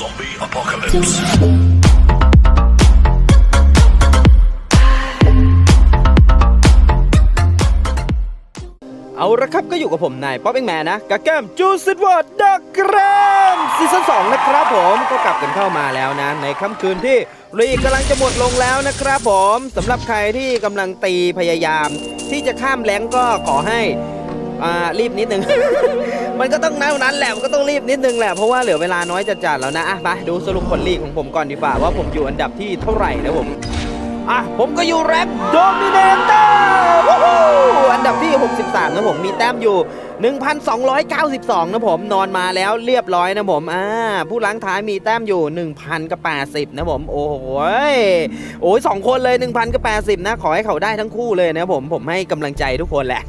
Zombie apocalypse. เอาละครับก็อยู่กับผมนายป๊อปเองแมนนะกับเกมจูซิดวอร์ดดักแกรมซีซั่น2นะครับผมก็กลับกันเข้ามาแล้วนะ ในค่ำคืนที่ลีกำลังจะหมดลงแล้วนะครับผมสำหรับใครที่กำลังตีพยายาม ที่จะข้ามแรงก็ขอให้รีบนิดนึง มันก็ต้องนั้นนั้นแหละมันก็ต้องรีบนิดนึงแหละเพราะว่าเหลือเวลาน้อยจัดๆแล้วนะอะไปดูสรุปผลลีกของผมก่อนดีกว่าว่าผมอยู่อันดับที่เท่าไหร่นะผม อะ ผมก็อยู่แรงโดมิเนเตอร์อันดับที่ 63 นะผมมีแต้มอยู่ 1,292 นะผมนอนมาแล้วเรียบร้อยนะผมอ่าผู้ล้างท้ายมีแต้มอยู่ 1,000กับ80 นะผม โอ้โหยโอ้ยสองคนเลย 1,000กับ80 นะ ขอให้เขาได้ทั้งคู่เลยนะผมผมให้กำลังใจทุกคนแหละ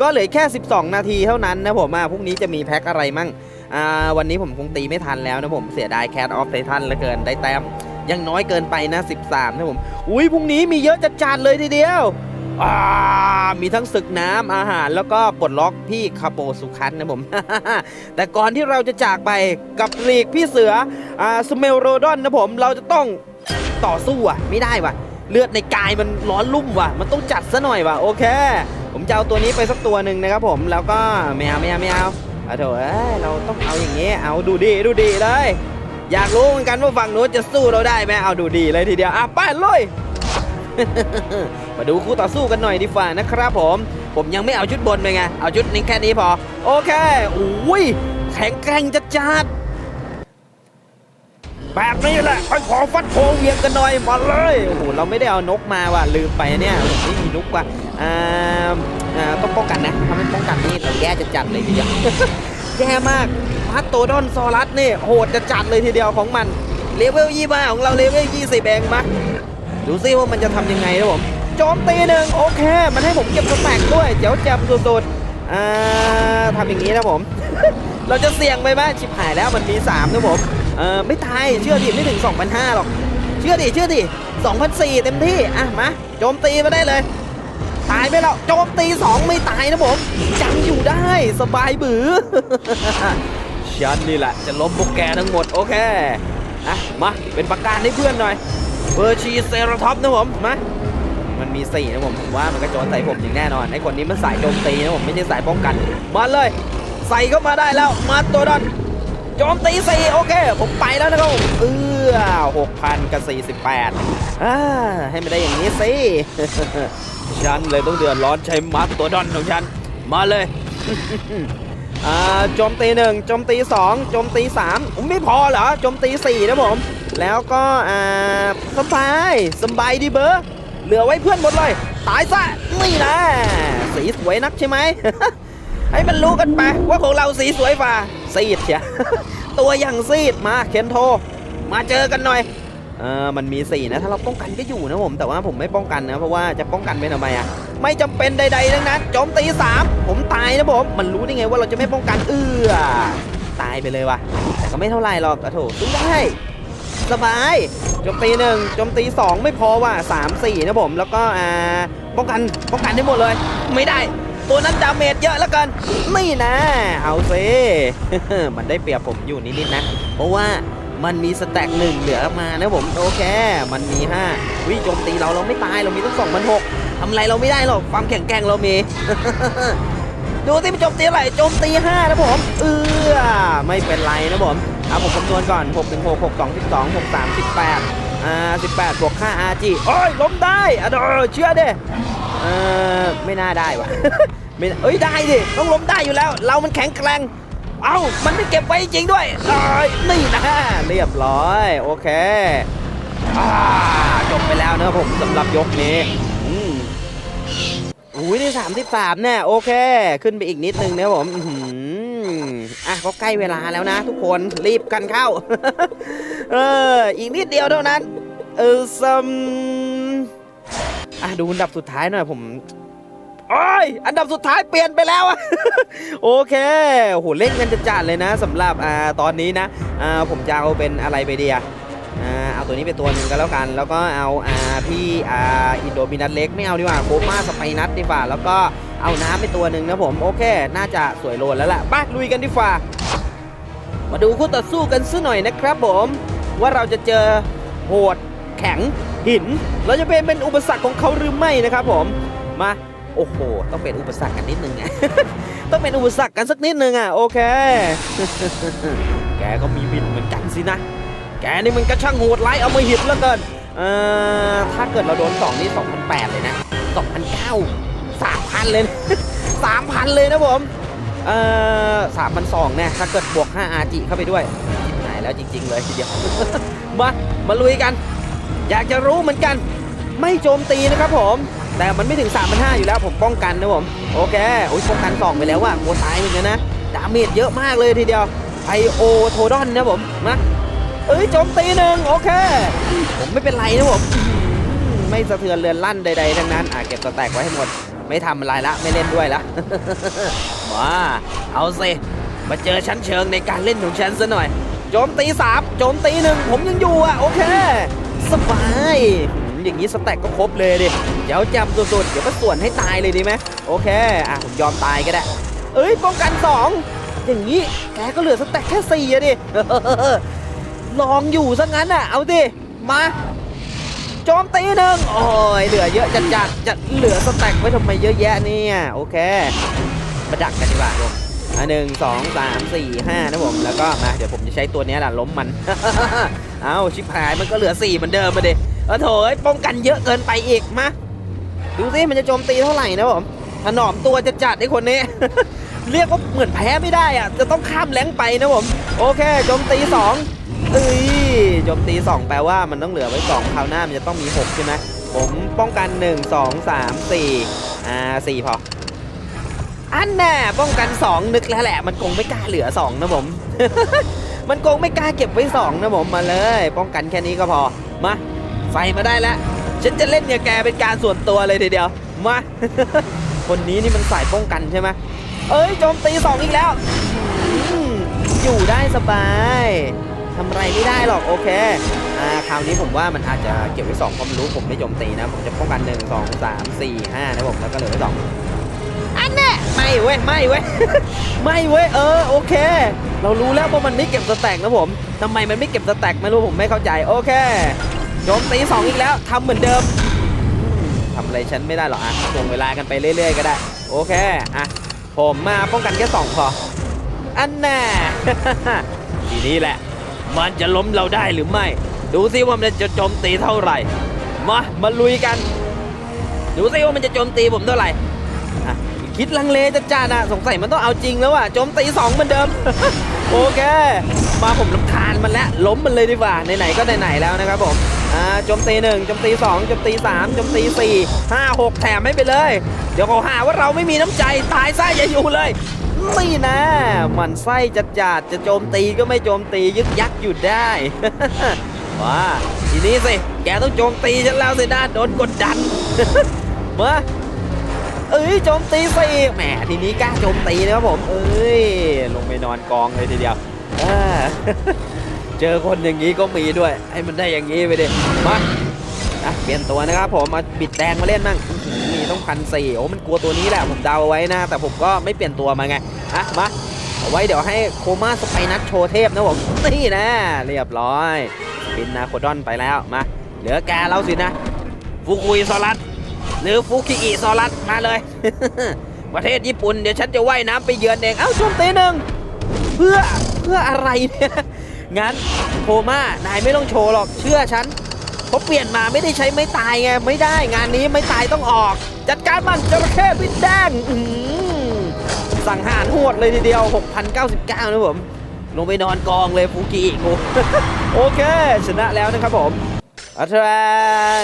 ก็เหลือแค่ 12 นาทีเท่านั้นนะผมอ่าพรุ่งนี้จะมีแพ็คอะไรมั่งอ่าวันนี้ผมคงตีไม่ทันแล้วนะผมเสียดายแคทออฟไททันเหลือเกินได้แต้ม ยังน้อยเกินไปนะ 13 นะผม อุ้ยพรุ่งนี้มีเยอะจัดจานเลยทีเดียวมีทั้งศึกน้ำอาหารแล้วก็ปลดล็อกพี่คาโปสุคันนะผม แต่ก่อนที่เราจะจากไปกับลีกพี่เสืออ่าสเมลโรดอนนะผม เราจะต้องต่อสู้อะ ไม่ได้ว่ะ เลือดในกายมันร้อนลุ่มว่ะ มันต้องจัดซะหน่อยว่ะ โอเค ผมจะเอาตัวนี้ไปสักตัวหนึ่งนะครับผมแล้วก็ไม่เอาไม่เอาไม่เอาเอาเถอะเราต้องเอาอย่างงี้ เอาดูดีดูดีเลย อยากรู้เหมือนกันว่าฝั่งนู้นจะสู้เราได้ไหมเอาดูดีเลยทีเดียวอะไปเลยมาดูคู่ต่อสู้กันหน่อยดีกว่านะครับผม ผมยังไม่เอาชุดบนไปไง เอาชุดนี้แค่นี้พอ โอเคอุ้ยแข็งแกร่งจัดจัดแบบนี้แหละไปขอฟัดโคงเวียงกันหน่อยมาเลยโอ้โหเราไม่ได้เอานกมาว่ะลืมไปเนี่ยไม่มีนกว่ะอ่าอ่าต้องป้องกันนะถ้าไม่ป้องกันนี่เราแย่จะจัดเลยทีเดียว แย่มากพัตโตดอนซอรัสเนี่ยโหดจะจัดเลยทีเดียวของมันเลเวลยี่บ้าของเราเลเวลยี่สิบเองมาดูซิว่ามันจะทำยังไงนะผมโจมตีหนึ่งโอเค มันให้ผมเก็บสแต็กด้วยเจ๋วแจ่มสุดๆอ่าทำอย่างนี้นะผม เราจะเสี่ยงไปไหมชิบหายแล้วมันมี3นะผมเออไม่ตายเชื่อดิไม่ถึง2,500หรอก เชื่อดิเชื่อดิ2,400เต็มที่อะมาโจมตีมาได้เลย ตายไปแล้วโจมตี 2 ไม่ตายนะผมยังอยู่ได้สบายบือฉันนี่แหละจะล้มพวกแกทั้งหมดโอเคอะมาเป็นประการให้เพื่อนหน่อยเบอร์ชีเซราท็อปนะผมมามันมีสี่นะผมผมว่ามันก็โจมใส่ผมอย่างแน่นอนไอ้คนนี้มันสายโจมตีนะผมไม่ใช่สายป้องกันมาเลย ใส่เข้ามาได้แล้วมาตัวดอนโจมตีสี่โอเค ผมไปแล้วนะครับเออหกพันกับสี่สิบแปดอ่าให้มันได้อย่างนี้สิ ฉันเลยต้องเดือดร้อนใช้มาตัวดอนของฉัน มาเลยอ่าโจมตีหนึ่งโจมตีสองโจมตีสามไม่พอเหรอโจมตีสี่นะผม แล้วก็สบายสบายดีเบอร์เหลือไว้เพื่อนหมดเลย ตายซะนี่นะสีสวยนักใช่ไหมให้มันรู้กันไปว่าของเราสีสวยฝ่าซีดเชียตัวอย่างซีดมาเคนโท มาเจอกันหน่อย เออมันมีสี่นะ ถ้าเราป้องกันก็อยู่นะผม แต่ว่าผมไม่ป้องกันนะ เพราะว่าจะป้องกันไปทำไมอะไม่จำเป็นใดๆทั้งนั้นโจมตีสามผมตายนะผม มันรู้ได้ไงว่าเราจะไม่ป้องกันเอือตายไปเลยว่ะ แต่ก็ไม่เท่าไรหรอกอะโถสู้ได้ สบายโจมตีหนึ่งโจมตีสองไม่พอว่ะสามสี่นะผม แล้วก็อ่าป้องกันป้องกันได้หมดเลย ไม่ได้ ตัวนั้นดาเมจเยอะแล้วกันนี่นะ เอาซิมันได้เปรียบผมอยู่นิดๆนะ เพราะว่า มันมีสแต็กหนึ่งเหลือมานะผมโอเค มันมีห้าวิโจมตีเราเราไม่ตายเรามีตั้งสองพันหกทำไรเราไม่ได้หรอกความแข็งแกร่งเรามีดูที่มันโจมตีอะไรโจมตี5นะผมเออไม่เป็นไรนะผมเอาผมคำนวณก่อน6 1 6 6 2 12 6 3 18อ่า18 บวก5 RG โอ้ยล้มได้อะเดอเชื่อเดิเออไม่น่าได้วะไม่เอ้ยได้ดิต้องล้มได้อยู่แล้ว เรามันแข็งแกร่ง เอ้า มันไม่เก็บไว้จริงด้วยเอ้ยนี่นะเรียบร้อย โอเคอจบไปแล้วนะผมสำหรับยกนี้อืมอุ้ยได้สามสิบสามเนี่ยโอเค ขึ้นไปอีกนิดนึงนะผมอื้อหืออะก็ใกล้เวลาแล้วนะ ทุกคนรีบกันเข้า เออ อีกนิดเดียวเท่านั้น เออซัมอะดูอันดับสุดท้ายหน่อยผม โอ้ยอันดับสุดท้ายเปลี่ยนไปแล้วอะโอเคโหเล่นกันจะจัดเลยนะสำหรับอ่าตอนนี้นะอ่าผมจะเอาเป็นอะไรไปดีอะอ่าเอาตัวนี้ไปตัวหนึ่งก็แล้วกัน แล้วก็เอาอ่าพี่อ่าอินโดมินัทเล็กไม่เอาดีกว่าโคม่าสไปนัทดีกว่าแล้วก็เอาน้ำไปตัวหนึ่งนะผมโอเค น่าจะสวยโลนแล้วล่ะไปลุยกันดีกว่ามาดูคู่ต่อสู้กันสักหน่อยนะครับผม ว่าเราจะเจอโหดแข็งหิน เราจะเป็นเป็นอุปสรรคของเขาหรือไม่นะครับผมมา โอ้โห ต้องเป็นอุปสรรคกันนิดนึงไงต้องเป็นอุปสรรคกันสักนิดนึงอะโอเค แกก็มีบินเหมือนกันสินะ แกนี่มันก็ช่างโหดร้ายเอามาหิบแล้วเกินเอ่อถ้าเกิดเราโดน2นี่2,008 เลยนะ2,009 3,000 เลย3,000 เลยนะผม เอ่อ3,200เนี่ยถ้าเกิดบวก5 RG เข้าไปด้วยชิบหายแล้วจริง ๆ เลยทีเดียว มา มาลุยกัน อยากจะรู้เหมือนกัน ไม่โจมตีนะครับผม แต่มันไม่ถึง 3,500อยู่แล้วผมป้องกันนะผม โอเคโอ้ยป้องกัน2ไปแล้วว่ะกลัวตายเหมือนกันนะ ดาเมจเยอะมากเลยทีเดียวไอโอโทดอนนะผมมาเอ้ยโจมตีหนึ่งโอเค ผมไม่เป็นไรนะผมไม่สะเทือนเรือนลั่นใดๆทั้งนั้นอะเก็บสแตกไว้ให้หมด ไม่ทำอะไรละไม่เล่นด้วยละมาเอาสิมาเจอชั้นเชิงในการเล่นของฉันซะหน่อยโจมตีสามโจมตีหนึ่งผมยังอยู่อะโอเค สบาย อย่างนี้สแต็กก็ครบเลยดิเดี๋ยวจำสุดๆเดี๋ยวก็ส่วนให้ตายเลยดีไหมโอเคอะผมยอมตายก็ได้เอ้ยป้องกันสองอย่างนี้แกก็เหลือสแต็กแค่สี่อะดิลองอยู่ซะงั้นอะเอาดิมาโจมตีหนึ่งโอ้ยเหลือเยอะจัดจัดจะเหลือสแต็กไว้ทำไมเยอะแยะเนี่ยโอเคมาดักกันดีกว่าผมอะหนึ่งสองสามสี่ห้านะผมแล้วก็มาเดี๋ยวผมจะใช้ตัวนี้แหละล้มมัน เอาชิบหายมันก็เหลือสี่เหมือนเดิมมาดิ เออโถยป้องกันเยอะเกินไปอีกมาดูสิมันจะโจมตีเท่าไหร่นะผมถนอมตัวจะจัดไอ้คนนี้ เรียกว่าเหมือนแพ้ไม่ได้อะจะต้องข้ามแรงไปนะผม โอเคโจมตีสองเอ้ยโจมตีสองแปลว่ามันต้องเหลือไว้สองคราวหน้ามันจะต้องมีหกใช่ไหมผมป้องกันหนึ่งสองสามสี่อ่าสี่พออันน่ป้องกันสองนึกแล้วแหละ มันคงไม่กล้าเหลือสองนะผม มันคงไม่กล้าเก็บไว้สองนะผมมาเลย ป้องกันแค่นี้ก็พอมา ใส่มาได้แล้ว ฉันจะเล่นเนี่ยแกเป็นการส่วนตัวเลยทีเดียว มา คนนี้นี่มันสายป้องกันใช่ไหมเอ้ยโจมตีสองอีกแล้ว อยู่ได้สบายทำอะไรไม่ได้หรอกโอเคอ่าคราวนี้ผมว่ามันอาจจะเก็บไว้สองความรู้ผมไม่โจมตีนะ ผมจะป้องกันหนึ่งสองสามสี่ห้านะผมแล้วก็เหลือไว้สองอันแน่ไม่เว้ยไม่เว้ยไม่เว้ยเออโอเค เรารู้แล้วว่ามันไม่เก็บสแต็กนะผมทำไมมันไม่เก็บสแต็กไม่รู้ผมไม่เข้าใจโอเค โจมตีสองอีกแล้วทำเหมือนเดิมทำอะไรฉันไม่ได้หรอกอะส่งเวลากันไปเรื่อย ๆ ก็ได้ โอเค อะ ผมมาป้องกันแค่สองพอ อันแน่ ทีนี้แหละ มันจะล้มเราได้หรือไม่ ดูซิว่ามันจะโจมตีเท่าไหร่ มา มาลุยกัน ดูซิว่ามันจะโจมตีผมเท่าไหร่อะคิดลังเลจะจ้านะสงสัยมันต้องเอาจริงแล้วว่ะโจมตีสองเหมือนเดิม โอเค มาผมลำคาญมันแล้วล้มมันเลยดีกว่าไหนๆก็ไหนๆแล้วนะครับผม อ่าโจมตีหนึ่งโจมตีสองโจมตีสามโจมตีสี่ห้าหกแถมไม่ไปเลย เดี๋ยวเขาหาว่าเราไม่มีน้ำใจตายไสอย่าอยู่เลยนี่นะ มันไส้จัดจัดจะโจมตีก็ไม่โจมตียึกยักอยู่ได้ว้าทีนี้สิ แกต้องโจมตีฉันแล้วสินะโดนกดดันมาเอ้ยโจมตีสิแหมทีนี้กล้าโจมตีนะครับผม เอ้ย ลงไปนอนกองเลยทีเดียว เจอคนอย่างนี้ก็มีด้วย ให้มันได้อย่างนี้ไปดิมาอะเปลี่ยนตัวนะครับผมมาบิดแดงมาเล่นมั่งมีต้องพันสี่โอ้มันกลัวตัวนี้แหละผมเดาไว้นะ แต่ผมก็ไม่เปลี่ยนตัวมาไงอะมาเอาไว้เดี๋ยวให้โคม่าสไปนัทโชว์เทพนะผมนี่นะ เรียบร้อยบินนาโคดอนไปแล้วมาเหลือแกแล้วสินะฟูกุยซอรัสหรือฟูคิอิซอรัสมาเลย ประเทศญี่ปุ่นเดี๋ยวฉันจะว่ายน้ำไปเยือนเองเอ้าโจมตีหนึ่งเพื่อเพื่ออะไรเนี่ย งั้นโคม่านายไม่ต้องโชว์หรอกเชื่อฉันเพราเปลี่ยนมาไม่ได้ใช้ไม้ตายไงไม่ได้งานนี้ไม่ตายต้องออก จัดการมันจระเข้พิษแดงสั่งหารโหดเลยทีเดียว 6,099 นะผม ลงไปนอนกองเลยฟูกิอีกูโอเค ชนะแล้วนะครับผมอัทร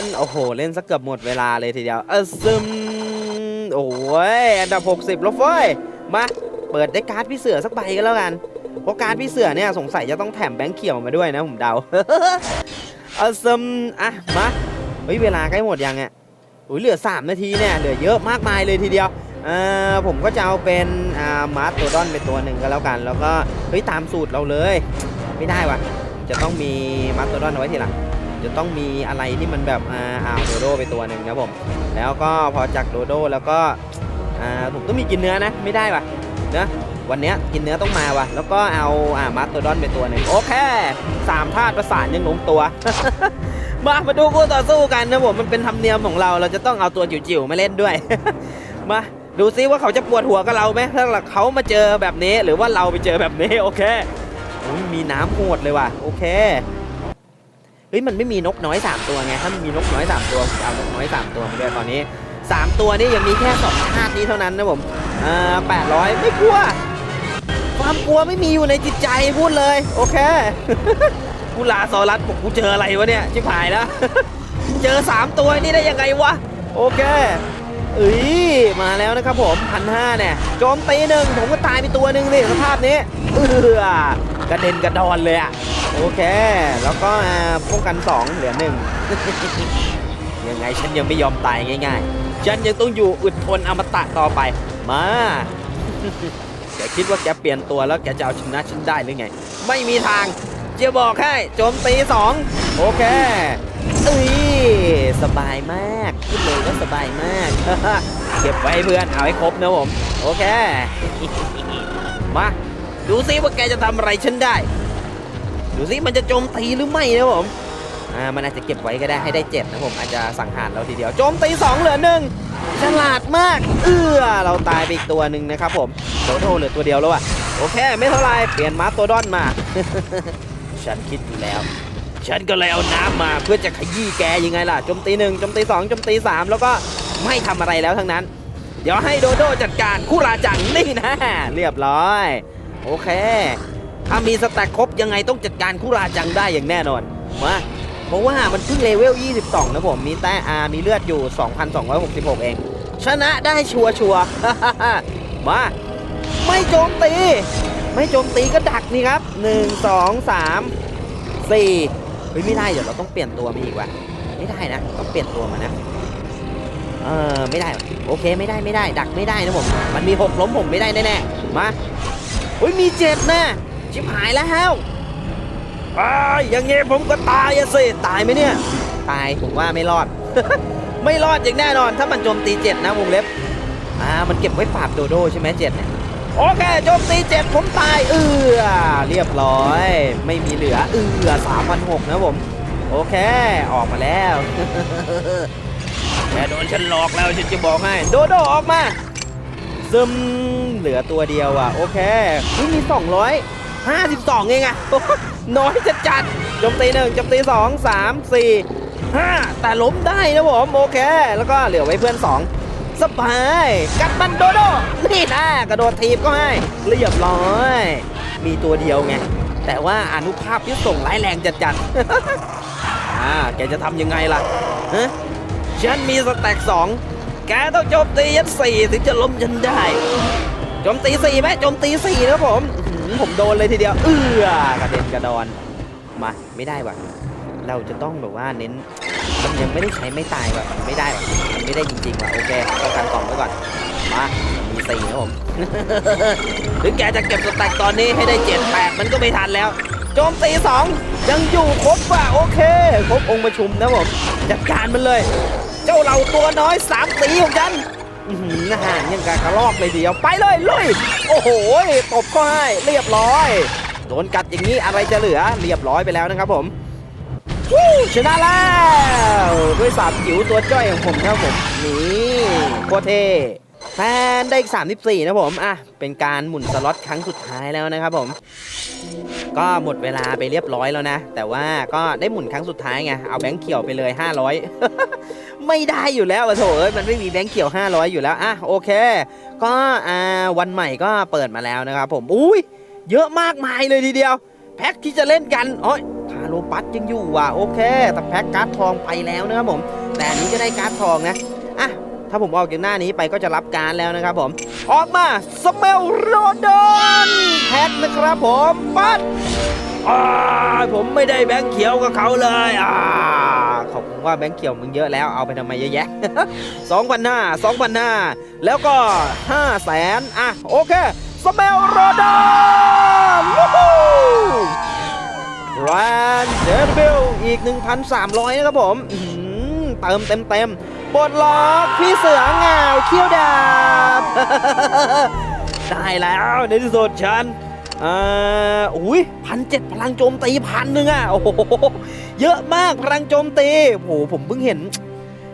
นโอ้โห เล่นสักเกือบหมดเวลาเลยทีเดียวเออซึมโอ้ยอันดับ 60แล้วเฟ้ยมา เปิดได้การ์ดพี่เสือสักใบก็แล้วกัน เพราะการพี่เสือเนี่ยสงสัยจะต้องแถมแบงค์เขียวมาด้วยนะผมเดาเอาซึมอะมาเฮ้ยเวลาใกล้หมดยังอะอุ้ยเหลือ 3 นาทีเนี่ยเหลือเยอะมากมายเลยทีเดียวเอ่อผมก็จะเอาเป็นอ่ามาร์ตตัวดอนเป็นตัวหนึ่งก็แล้วกัน แล้วก็เฮ้ยตามสูตรเราเลย ไม่ได้วะจะต้องมีมาร์ตตัวดอนเอาไว้ทีหลังจะต้องมีอะไรที่มันแบบอ่าอาโดโดไปตัวหนึ่งนะผมแล้วก็พอจากโดโดแล้วก็อ่าผมต้องมีกินเนื้อนะไม่ได้วะเนอะ วันนี้กินเนื้อต้องมาว่ะ แล้วก็เอาอ่ามาสโตดอนไปตัวหนึ่งโอเคสามธาตุประสานยังลงตัว มามาดูคู่ต่อสู้กันนะผมมันเป็นธรรมเนียมของเรา เราจะต้องเอาตัวจิ๋วๆมาเล่นด้วย มาดูซิว่าเขาจะปวดหัวกับเราไหมถ้าเขามาเจอแบบนี้หรือว่าเราไปเจอแบบนี้โอเคโอ้ยมีน้ำโหดเลยว่ะ โอเคเฮ้ยมันไม่มีนกน้อยสามตัวไงถ้ามันมีนกน้อยสามตัวเอานกน้อยสามตัวมาด้วยตอนนี้สามตัวนี่ยังมีแค่สองชาตินี้เท่านั้นนะผมอ่าแปดร้อยไม่กลัว ความกลัวไม่มีอยู่ในจิตใจพูดเลย โอเคกูลาซอรัสบอกกูเจออะไรวะเนี่ยชิบหายแล้ว เจอสามตัวนี่ได้ยังไงวะ โอเคเอ้ยมาแล้วนะครับผมพันห้าเนี่ยโจมตีหนึ่งผมก็ตายไปตัวหนึ่งสิสภาพนี้เออกระเด็นกระดอนเลยอะโอเค แล้วก็ป้องกันสองเหลือหนึ่งยังไงฉันยังไม่ยอมตายง่าย ๆ ฉันยังต้องอยู่อึดทนอมตะต่อไปมา แกคิดว่าแกเปลี่ยนตัวแล้วแกจะเอาชนะฉันได้หรือไง ไม่มีทางจะบอกให้โจมตีสองโอเคเอ้ยสบายมากพูดเลยว่าสบายมากเก็บไว้เพื่อนเอาให้ครบนะผมโอเค มาดูซิว่าแกจะทำอะไรฉันได้ ดูซิมันจะโจมตีหรือไม่นะผม อ่ามันอาจจะเก็บไว้ก็ได้ให้ได้เจ็ดนะผมอาจจะสังหารเราทีเดียวโจมตีสองเหลือหนึ่งฉลาดมาก เอื้อเราตายไปอีกตัวหนึ่งนะครับผมโดโดเหลือตัวเดียวแล้วอะโอเค ไม่เท่าไรเปลี่ยนมาสโตดอนมา ฉันคิดอยู่แล้ว ฉันก็เลยเอาน้ำมาเพื่อจะขยี้แกยังไงล่ะโจมตีหนึ่งโจมตีสองโจมตีสามแล้วก็ไม่ทำอะไรแล้วทั้งนั้น เดี๋ยวให้โดโดจัดการคู่ราจังนี่นะ เรียบร้อย โอเค ถ้ามีสแต็กครบยังไงต้องจัดการคู่ราจังได้อย่างแน่นอนมา เพราะว่ามันเพิ่งเลเวล 22 นะผม มีแต้อามีเลือดอยู่ 2,266 เอง ชนะได้ชัวร์ชัวร์มา ไม่โจมตี ไม่โจมตีก็ดักนี่ครับ 1 2 3 4 เฮ้ย ไม่ได้ เดี๋ยวเราต้องเปลี่ยนตัวมาอีกว่ะ ไม่ได้นะ ต้องเปลี่ยนตัวมานะ เออไม่ได้ โอเค ไม่ได้ไม่ได้ ดักไม่ได้นะผม มันมีหกล้มผมไม่ได้แน่ๆ มาอุ้ย มีเจ็ดนะชิบหายแล้ว อ้ายอย่างเงี้ผมก็ตายอะสิตายไหมเนี่ย ตายผมว่าไม่รอด ไม่รอดอย่างแน่นอน ถ้ามันโจมตีเจ็ดนะวงเล็บอ่ามันเก็บไว้ปราบโดโดใช่ไหมเจ็ดเนี่ยโอเคโจมตีเจ็ดผมตายเอือเรียบร้อย ไม่มีเหลือเอือสามพันหกนะผม โอเค ออกมาแล้วแกโดนฉันหลอกแล้วฉันจะบอกให้โดโดออกมาซึมเหลือตัวเดียวอะ โอเคนี่มี252เองอะ น้อยจะจัดโจมตีหนึ่งโจมตีสองสามสี่ห้าแต่ล้มได้นะผมโอเค แล้วก็เหลือไว้เพื่อนสองสบายกัดมันโดโดนี่นะกระโดดทีบก็ให้เรียบร้อย มีตัวเดียวไงแต่ว่าอนุภาพที่ส่งร้ายแรงจัดจัดๆอ่าแกจะทำยังไงล่ะฮะฉันมีสแต็กสองแกต้องโจมตียันสี่ถึงจะล้มฉันได้โจมตีสี่ไหมโจมตีสี่นะผม ผมโดนเลยทีเดียว เอื้อกระเด็นกระดอน มาไม่ได้ว่ะ เราจะต้องแบบว่าเน้น มันยังไม่ได้ใช้ไม่ตายว่ะมันไม่ได้ว่ะมันไม่ได้จริงๆว่ะโอเคต้องการสองไว้ก่อน มา มีสี่นะผมถึงแกจะเก็บสแต็กตอนนี้ให้ได้เจ็ดแปดมันก็ไม่ทันแล้ว โจมตีสองยังอยู่ครบว่ะโอเค ครบองค์ประชุมนะผม จัดการมันเลย เจ้าเหล่าตัวน้อยสามสีของฉัน อื้อหืออาหารยังกากระลอกเลยเดียวไปเลยลุยโอ้โหตบก็ให้เรียบร้อย โดนกัดอย่างนี้อะไรจะเหลือเรียบร้อยไปแล้วนะครับผมชนะแล้วด้วยสามจิ๋วตัวจ้อยของผมนะครับผมนี่โคเทแทนได้อีก 34 นะผมอะเป็นการหมุนสล็อตครั้งสุดท้ายแล้วนะครับผมก็หมดเวลาไปเรียบร้อยแล้วนะ แต่ว่าก็ได้หมุนครั้งสุดท้ายไง เอาแบงค์เขียวไปเลย 500 ไม่ได้อยู่แล้วโถเอ้ยมันไม่มีแบงค์เขียว 500 อยู่แล้วอะโอเค ก็อ่าวันใหม่ก็เปิดมาแล้วนะครับผมอุ้ยเยอะมากมายเลยทีเดียว แพ็คที่จะเล่นกันโอ้ยคาโลปัสยังอยู่ว่ะโอเค แต่แพ็คการ์ดทองไปแล้วนะครับผม แต่อันนี้ก็ได้การ์ดทองนะอะถ้าผมออกจากหน้านี้ไปก็จะรับการแล้วนะครับผม ออกมาสเมลโรดอนแพ็คนะครับผมปัด อ่าผมไม่ได้แบงค์เขียวกับเขาเลยอ่าเขาบอกว่าแบงค์เขียวมึงเยอะแล้วเอาไปทำไมเยอะแยะสองพันห้าสองพันห้าแล้วก็ห้าแสนอะโอเคสเมลโรดอนวู้ฮู้แรนเดนบิลอีก 1,300 นะครับผมเติมเต็มเต็มๆปลดล็อกพี่เสือเงาเขี้ยวดาบ ได้แล้วในที่สุดฉัน อ่าอุ้ยพันเจ็ดพลังโจมตีพันหนึ่งอะโอ้โหเยอะมากพลังโจมตีโอ้โหผมเพิ่งเห็น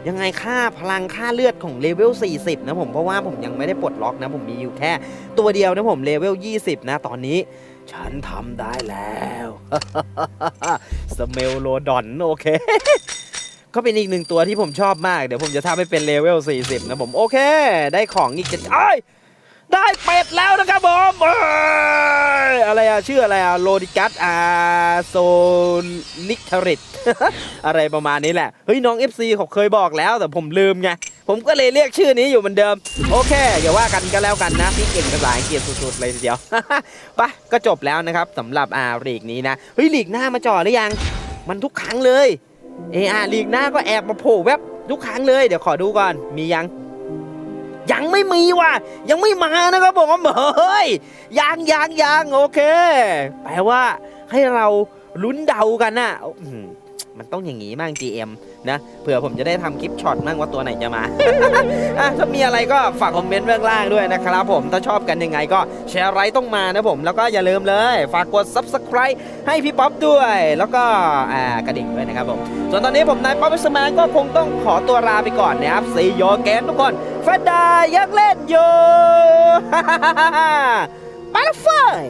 ยังไงค่าพลังค่าเลือดของเลเวล 40 นะผมเพราะว่าผมยังไม่ได้ปลดล็อกนะ ผมมีอยู่แค่ ตัวเดียวนะผมเลเวล 20 นะ ตอนนี้ ฉันทำได้แล้วสเมลโลดอนโอเคก็เป็นอีกหนึ่งตัวที่ผมชอบมาก เดี๋ยวผมจะทำให้เป็นเลเวล 40 นะผม โอเค ได้ของอีกจะเอ้ย ได้เป็ดแล้วนะครับผมอะไรอะชื่ออะไรอะโลดิกัสอาโซนิกทริตอะไรประมาณนี้แหละ เฮ้ยน้อง FC เขาเคยบอกแล้วแต่ผมลืมไง ผมก็เลยเรียกชื่อนี้อยู่เหมือนเดิม โอเคอย่าว่ากันก็แล้วกันนะ พี่เก่งภาษาอังกฤษสุดๆเลยทีเดียวไปก็จบแล้วนะครับสำหรับอาลีกนี้นะ เฮ้ยลีกหน้ามาจ่อหรือยัง มันทุกครั้งเลยเออาลีกหน้าก็แอบมาโผล่แวบทุกครั้งเลย เดี๋ยวขอดูก่อนมียัง ยังไม่มีว่ะยังไม่มานะครับผมเฮ้ยยังยังยังโอเค แปลว่าให้เราลุ้นเดากันนะอื้อหือมันต้องอย่างงี้บ้าง GM นะเผื่อผมจะได้ทำคลิปช็อตบ้างว่าตัวไหนจะมาะถ้ามีอะไรก็ฝากคอมเมนต์เบื้องล่างด้วยนะครับผมถ้าชอบกันยังไงก็แชร์ไรต้องมานะผม แล้วก็อย่าลืมเลย ฝากกด Subscribe ให้พี่ป๊อปด้วย แล้วก็กระดิ่งด้วยนะครับผม ส่วนตอนนี้ผมนายป๊อปสมานก็คงต้องขอตัวลาไปก่อนนะครับซีโยแกนทุกคน ฟนดายังเล่นอยู่ ไปแล้วเฟย